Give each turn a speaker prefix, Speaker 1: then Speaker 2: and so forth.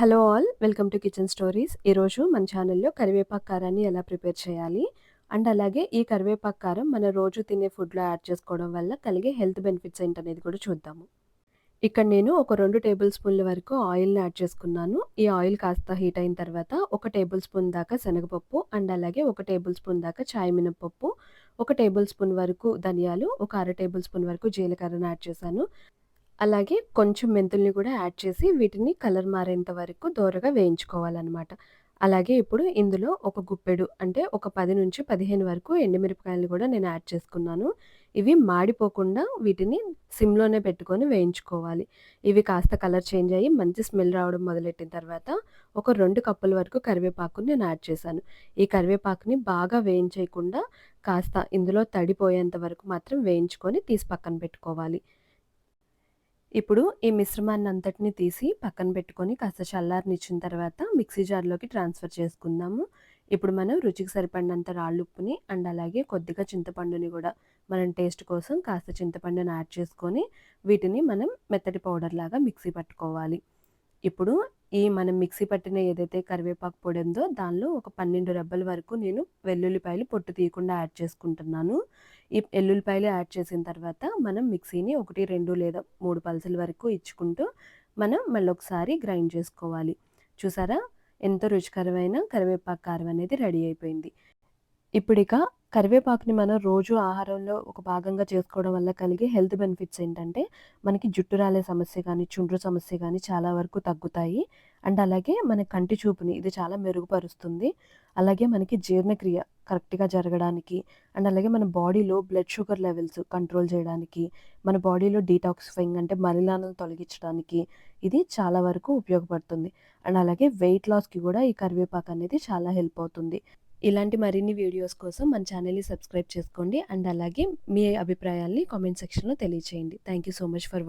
Speaker 1: Hello all welcome to kitchen stories. ఈరోజు మన ఛానల్లో కరివేపాకు కారాన్ని ఎలా ప్రిపేర్ చేయాలి? అండ్ అలాగే ఈ కరివేపాకు కారం మన రోజు తినే ఫుడ్లో యాడ్ చేసుకోవడం వల్ల కలిగే హెల్త్ బెనిఫిట్స్ ఏంటనేది కూడా చూద్దాము. ఇక్కడ నేను ఒక రెండు టేబుల్ స్పూన్ల వరకు ఆయిల్ని యాడ్ చేసుకున్నాను. ఈ ఆయిల్ కాస్త హీట్ అయిన తర్వాత ఒక టేబుల్ స్పూన్ దాకా శనగపప్పు అండ్ అలాగే ఒక టేబుల్ స్పూన్ దాకా చాయ్ మినపప్పు ఒక టేబుల్ స్పూన్ వరకు ధనియాలు ఒక అర టేబుల్ స్పూన్ వరకు జీలకర్రను యాడ్ చేశాను. అలాగే కొంచెం మెంతుల్ని కూడా యాడ్ చేసి వీటిని కలర్ మారేంత వరకు దోరగా వేయించుకోవాలన్నమాట. అలాగే ఇప్పుడు ఇందులో ఒక గుప్పెడు అంటే ఒక పది నుంచి పదిహేను వరకు ఎండుమిరపకాయలు కూడా నేను యాడ్ చేసుకున్నాను. ఇవి మాడిపోకుండా వీటిని సిమ్లోనే పెట్టుకొని వేయించుకోవాలి. ఇవి కాస్త కలర్ చేంజ్ అయ్యి మంచి స్మెల్ రావడం మొదలెట్టిన తర్వాత ఒక రెండు కప్పుల వరకు కరివేపాకుని నేను యాడ్ చేశాను. ఈ కరివేపాకుని బాగా వేయించేయకుండా కాస్త ఇందులో తడిపోయేంత వరకు మాత్రం వేయించుకొని తీసి పక్కన పెట్టుకోవాలి. ఇప్పుడు ఈ మిశ్రమాన్ని అంతటిని తీసి పక్కన పెట్టుకొని కాస్త చల్లారనిచ్చిన తర్వాత మిక్సీ జార్లోకి ట్రాన్స్ఫర్ చేసుకుందాము. ఇప్పుడు మనం రుచికి సరిపడినంత రాళ్ళు ఉప్పుని అండ్ అలాగే కొద్దిగా చింతపండుని కూడా మనం టేస్ట్ కోసం కాస్త చింతపండుని యాడ్ చేసుకొని వీటిని మనం మెత్తటి పౌడర్ లాగా మిక్సీ పట్టుకోవాలి. ఇప్పుడు ఈ మనం మిక్సీ పట్టిన ఏదైతే కరివేపాకు పొడి ఉందో దానిలో ఒక పన్నెండు రెబ్బల వరకు నేను వెల్లుల్లిపాయలు పొట్టు తీయకుండా యాడ్ చేసుకుంటున్నాను. ఈ ఎల్లుల్లిపాయలు యాడ్ చేసిన తర్వాత మనం మిక్సీని ఒకటి రెండు లేదా మూడు పల్సుల వరకు ఇచ్చుకుంటూ మనం మళ్ళీ ఒకసారి గ్రైండ్ చేసుకోవాలి. చూసారా? ఎంతో రుచికరమైన కరివేపాకు కారం అనేది రెడీ అయిపోయింది. ఇప్పుడు ఇక కరివేపాకుని మనం రోజు ఆహారంలో ఒక భాగంగా చేసుకోవడం వల్ల కలిగే హెల్త్ బెనిఫిట్స్ ఏంటంటే మనకి జుట్టు రాలే సమస్య కానీ చుండ్రు సమస్య కానీ చాలా వరకు తగ్గుతాయి. అండ్ అలాగే మన కంటి చూపుని ఇది చాలా మెరుగుపరుస్తుంది. అలాగే మనకి జీర్ణక్రియ కరెక్ట్గా జరగడానికి అండ్ అలాగే మన బాడీలో బ్లడ్ షుగర్ లెవెల్స్ కంట్రోల్ చేయడానికి మన బాడీలో డీటాక్సిఫైయింగ్ అంటే మలినాలను తొలగించడానికి ఇది చాలా వరకు ఉపయోగపడుతుంది. అండ్ అలాగే వెయిట్ లాస్కి కూడా ఈ కరివేపాకు అనేది చాలా హెల్ప్ అవుతుంది. ఇలాంటి మరిన్ని వీడియోస్ కోసం మన ఛానల్ని సబ్స్క్రైబ్ చేసుకోండి. అండ్ అలాగే మీ అభిప్రాయాల్ని కామెంట్ సెక్షన్లో తెలియచేయండి. Thank you so much for watching